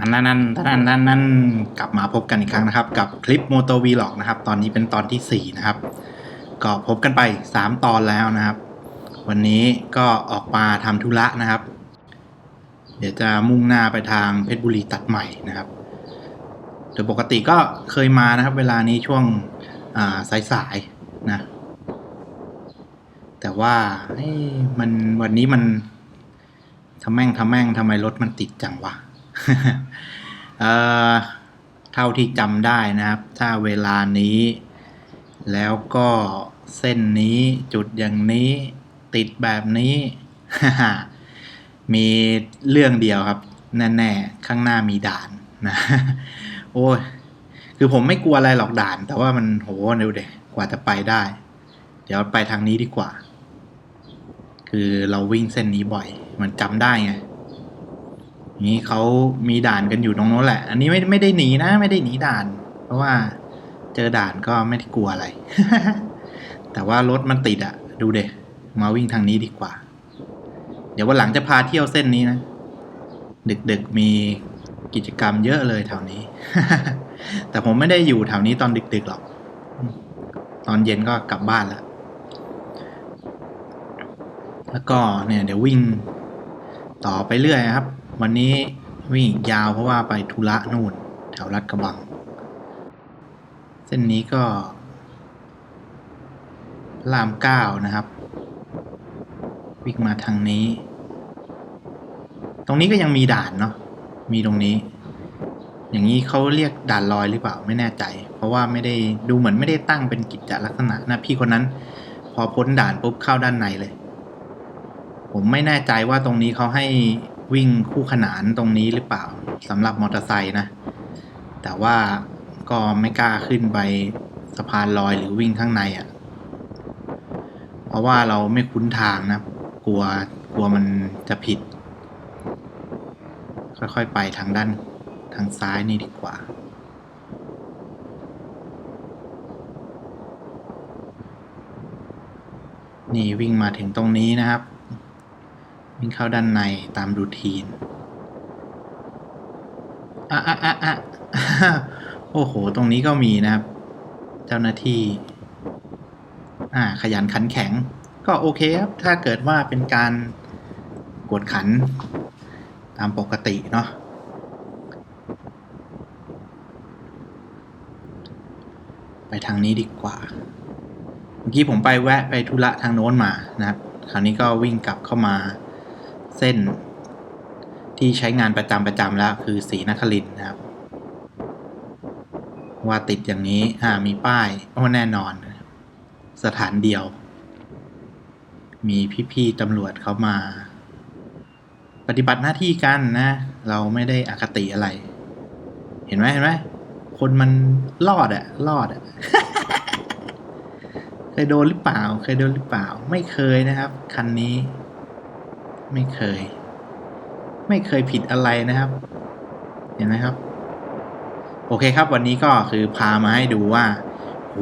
อันนั้นนั่นนั่นนั่นนั่นกลับมาพบกันอีกครั้งนะครับ กับคลิปโมโตวีล็อกนะครับ ตอนนี้เป็นตอนที่ 4 นะครับ ก็พบกันไป 3 ตอนแล้วนะครับ วันนี้ก็ออกมาทำธุระนะครับ เดี๋ยวจะมุ่งหน้าไปทางเพชรบุรีตัดใหม่นะครับโดยปกติก็เคยมานะครับ เวลานี้ช่วงสายๆนะ แต่ว่าเอ้มันวันนี้มันทำแม่งทำแม่งทำไมรถมันติดจังวะ เท่าที่จำได้นะครับ ถ้าเวลานี้ แล้วก็เส้นนี้จุดอย่างนี้ติดแบบนี้ มีเรื่องเดียวครับ แน่ๆ ข้างหน้ามีด่านนะโอ้ยคือผมไม่กลัวอะไรหรอกด่าน แต่ว่ามันโหเร็วเดกว่าจะไปได้ เดี๋ยวไปทางนี้ดีกว่า คือเราวิ่งเส้นนี้บ่อย มันจำได้ไง นี้เขามีด่านกันอยู่ตรงโน้นแหละ อันนี้ไม่ไม่ได้หนีนะ ไม่ได้หนีด่าน เพราะว่าเจอด่านก็ไม่ได้กลัวอะไร แต่ว่ารถมันติดอะดูเดมาวิ่งทางนี้ดีกว่า เดี๋ยววันหลังจะพาเที่ยวเส้นนี้นะ ดึกๆมีกิจกรรมเยอะเลยแถวนี้ แต่ผมไม่ได้อยู่แถวนี้ตอนดึกๆหรอก ตอนเย็นก็กลับบ้านแล้ว แล้วก็เนี่ย เดี๋ยววิ่งต่อไปเรื่อยครับ วันนี้วิ่งยาวเพราะว่าไปธุระนู่น แถวรัดกระบัง เส้นนี้ก็พรามเก้านะครับ วิ่งมาทางนี้ ตรงนี้ก็ยังมีด่านเนาะมีตรงนี้ อย่างนี้เขาเรียกด่านลอยหรือเปล่าไม่แน่ใจ เพราะว่าไม่ได้ดูเหมือนไม่ได้ตั้งเป็นกิจลักษณะนะพี่คนนั้น พอพ้นด่านปุ๊บเข้าด้านในเลย ผมไม่แน่ใจว่าตรงนี้เขาให้ วิ่งคู่ขนานตรงนี้หรือเปล่าสำหรับมอเตอร์ไซค์นะ แต่ว่าก็ไม่กล้าขึ้นไปสะพานลอยหรือวิ่งข้างในอะ่ะ เพราะว่าเราไม่คุ้นทางนะ กลัวกลัวมันจะผิด ค่อยๆไปทางด้านทางซ้ายนี่ดีกว่านี่วิ่งมาถึงตรงนี้นะครับ วิ่งเข้าด้านในตามรูทีนอะอะอะอะโอ้โห ตรงนี้ก็มีนะครับ เจ้าหน้าที่ อ่า ขยันขันแข็ง ก็โอเคครับ ถ้าเกิดว่าเป็นการกวดขัน ตามปกติเนาะไปทางนี้ดีกว่า เมื่อกี้ผมไปแวะไปธุระทางโน้นมานะครับ คราวนี้ก็วิ่งกลับเข้ามา เส้น ที่ใช้งานประจำประจำแล้วคือสีนครินนะครับ ว่าติดอย่างนี้อ่ามีป้ายโอ้แน่นอน สถานเดียว มีพี่ๆตำรวจเขามา ปฏิบัติหน้าที่กันนะ เราไม่ได้อคติอะไร เห็นไหมเห็นไหมคนมันรอดอะรอดอะเคยโดนหรือเปล่า เคยโดนหรือเปล่า ไม่เคยนะครับ คันนี้ ไม่เคย ไม่เคยผิดอะไรนะครับ เห็นไหมครับ โอเคครับ วันนี้ก็คือพามาให้ดูว่าโห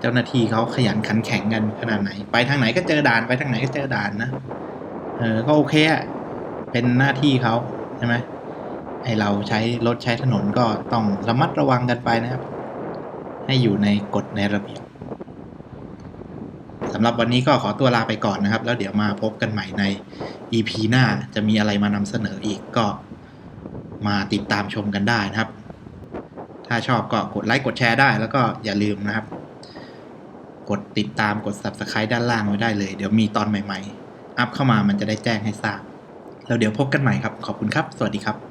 เจ้าหน้าที่เขาขยันขันแข็งกันขนาดไหน ไปทางไหนก็เจอด่านไปทางไหนก็เจอด่านนะเออก็โอเคอะเป็นหน้าที่เขาใช่ไหมให้เราใช้รถใช้ถนนก็ต้องระมัดระวังกันไปนะครับ ให้อยู่ในกฎในระเบียบ สำหรับวันนี้ก็ขอตัวลาไปก่อนนะครับ แล้วเดี๋ยวมาพบกันใหม่ใน EP หน้าจะมีอะไรมานำเสนออีกก็มาติดตามชมกันได้นะครับ ถ้าชอบก็กดไลค์กดแชร์ได้แล้วก็อย่าลืมนะครับ กดติดตามกด Subscribe ด้านล่างไว้ได้เลย เดี๋ยวมีตอนใหม่ ๆ อัพเข้ามามันจะได้แจ้งให้ทราบ แล้วเดี๋ยวพบกันใหม่ครับ ขอบคุณครับ สวัสดีครับ